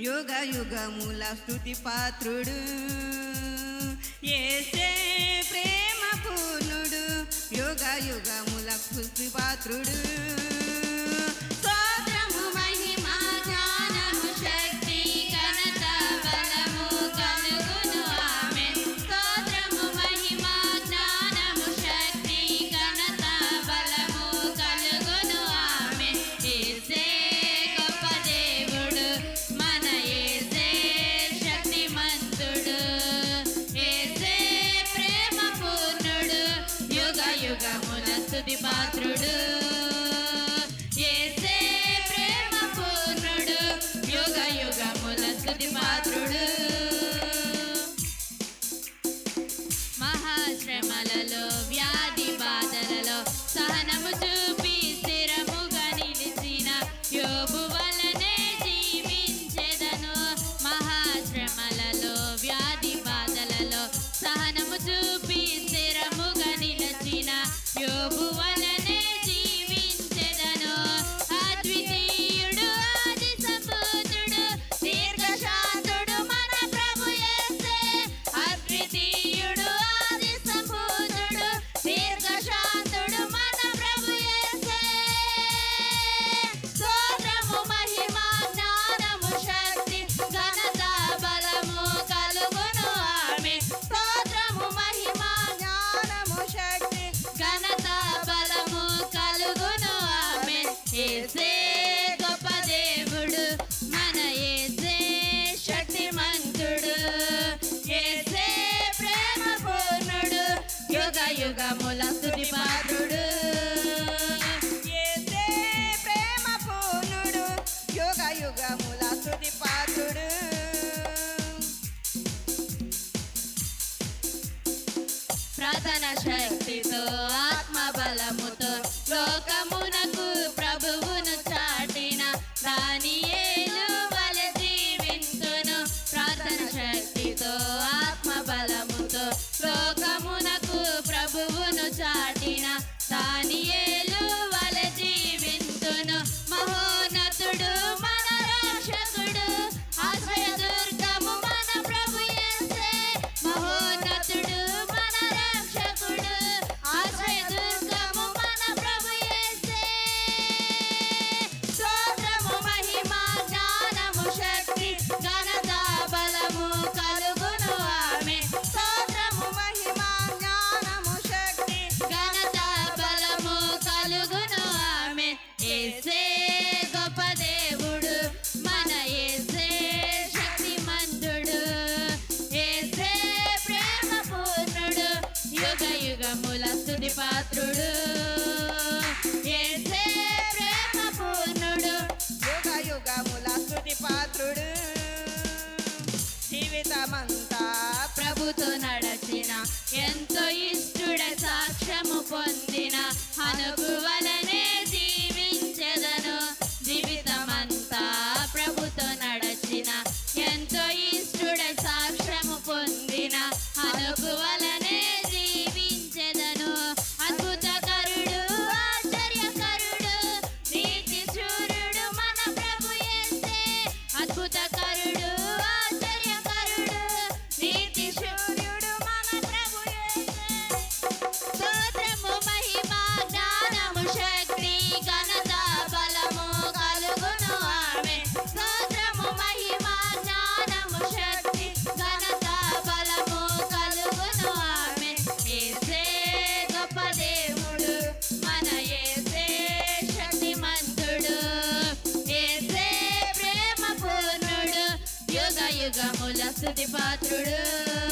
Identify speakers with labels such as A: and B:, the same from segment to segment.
A: యుగ యుగముల స్థుతి పాత్రుడు. ఏసే ప్రేమ పూర్ణుడు యుగ యుగముల స్థుతి పాత్రుడు. ఏసే గొప్ప దేవుడు మన ఏసే శక్తిమంతుడు. ఏసే ప్రేమ పూర్ణుడు యుగ యుగముల స్థుతి పాత్రుడు ఏసే ప్రేమ పూర్ణుడు యుగ యుగముల స్థుతి పాత్రుడు ప్రార్థన శక్తి to the patrol.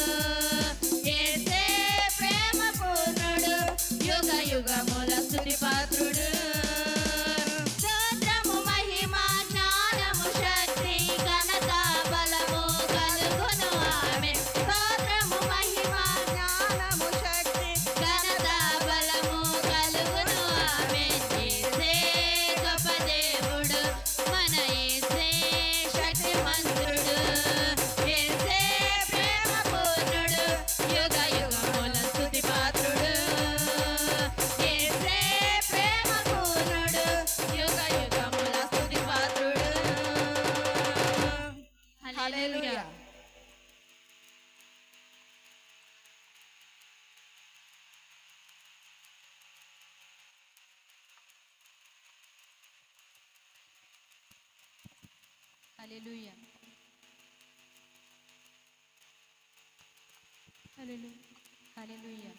A: Hallelujah hallelujah hallelujah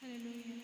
A: Hallelujah.